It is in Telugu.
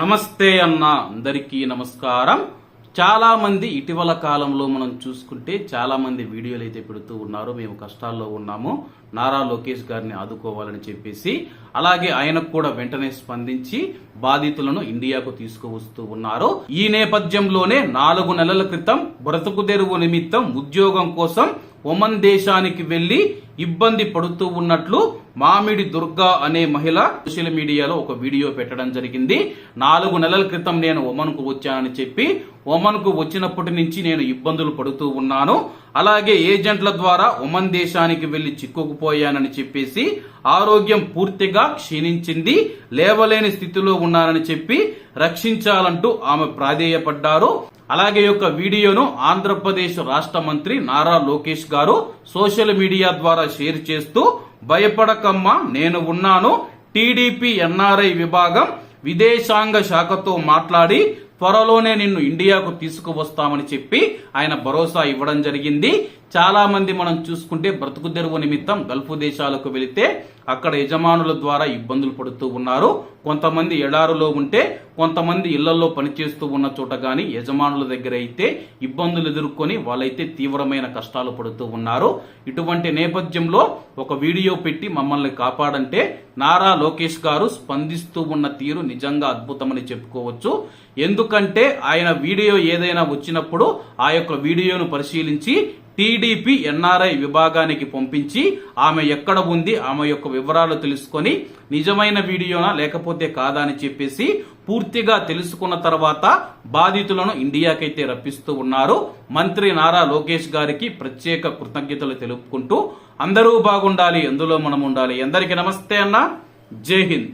నమస్తే అన్న అందరికీ నమస్కారం. చాలా మంది ఇటీవల కాలంలో మనం చూసుకుంటే చాలా మంది వీడియోలు అయితే పెడుతూ ఉన్నారు. మేము కష్టాల్లో ఉన్నాము. నారా లోకేష్ గారిని ఆదుకోవాలని చెప్పేసి అలాగే ఆయనకు కూడా వెంటనే స్పందించి బాధితులను ఇండియాకు తీసుకువస్తూ ఉన్నారు. ఈ నేపథ్యంలోనే నాలుగు నెలల క్రితం బ్రతుకు తెరువు నిమిత్తం ఉద్యోగం కోసం ఒమన్ దేశానికి వెళ్ళి ఇబ్బంది పడుతూ ఉన్నట్లు మామిడి దుర్గా అనే మహిళ సోషల్ మీడియాలో ఒక వీడియో పెట్టడం జరిగింది. నాలుగు నెలల క్రితం నేను ఒమన్కు వచ్చానని చెప్పి ఒమన్కు వచ్చినప్పటి నుంచి నేను ఇబ్బందులు పడుతూ ఉన్నాను. అలాగే ఏజెంట్ల ద్వారా ఒమన్ దేశానికి వెళ్ళి చిక్కుకుపోయానని చెప్పేసి ఆరోగ్యం పూర్తిగా క్షీణించింది. లేవలేని స్థితిలో ఉన్నానని చెప్పి రక్షించాలంటూ ఆమె ప్రాధేయపడ్డారు. అలాగే యొక్క వీడియోను ఆంధ్రప్రదేశ్ రాష్ట్ర మంత్రి నారా లోకేష్ గారు సోషల్ మీడియా ద్వారా షేర్ చేస్తూ భయపడకమ్మా నేను ఉన్నాను. టీడీపీ ఎన్ఆర్ఐ విభాగం విదేశాంగ శాఖతో మాట్లాడి త్వరలోనే నిన్ను ఇండియాకు తీసుకువస్తామని చెప్పి ఆయన భరోసా ఇవ్వడం జరిగింది. చాలా మంది మనం చూసుకుంటే బ్రతుకు తెరువు నిమిత్తం గల్ఫ్ దేశాలకు వెళితే అక్కడ యజమానుల ద్వారా ఇబ్బందులు పడుతూ ఉన్నారు. కొంతమంది ఎడారులో ఉంటే కొంతమంది ఇళ్ళలో పనిచేస్తూ ఉన్న చోట గాని యజమానుల దగ్గర అయితే ఇబ్బందులు ఎదుర్కొని వాళ్ళైతే తీవ్రమైన కష్టాలు పడుతూ ఉన్నారు. ఇటువంటి నేపథ్యంలో ఒక వీడియో పెట్టి మమ్మల్ని కాపాడంటే నారా లోకేష్ గారు స్పందిస్తూ ఉన్న తీరు నిజంగా అద్భుతమని చెప్పుకోవచ్చు. ఎందుకంటే ఆయన వీడియో ఏదైనా వచ్చినప్పుడు ఆ యొక్క వీడియోను పరిశీలించి టీడీపీ ఎన్ఆర్ఐ విభాగానికి పంపించి ఆమె ఎక్కడ ఉంది ఆమె యొక్క వివరాలు తెలుసుకొని నిజమైన వీడియోనా లేకపోతే కాదా అని చెప్పేసి పూర్తిగా తెలుసుకున్న తర్వాత బాధితులను ఇండియాకైతే రప్పిస్తూ ఉన్నారు. మంత్రి నారా లోకేష్ గారికి ప్రత్యేక కృతజ్ఞతలు తెలుపుకుంటూ అందరూ బాగుండాలి ఎందులో మనం ఉండాలి. అందరికీ నమస్తే అన్న. జై హింద్.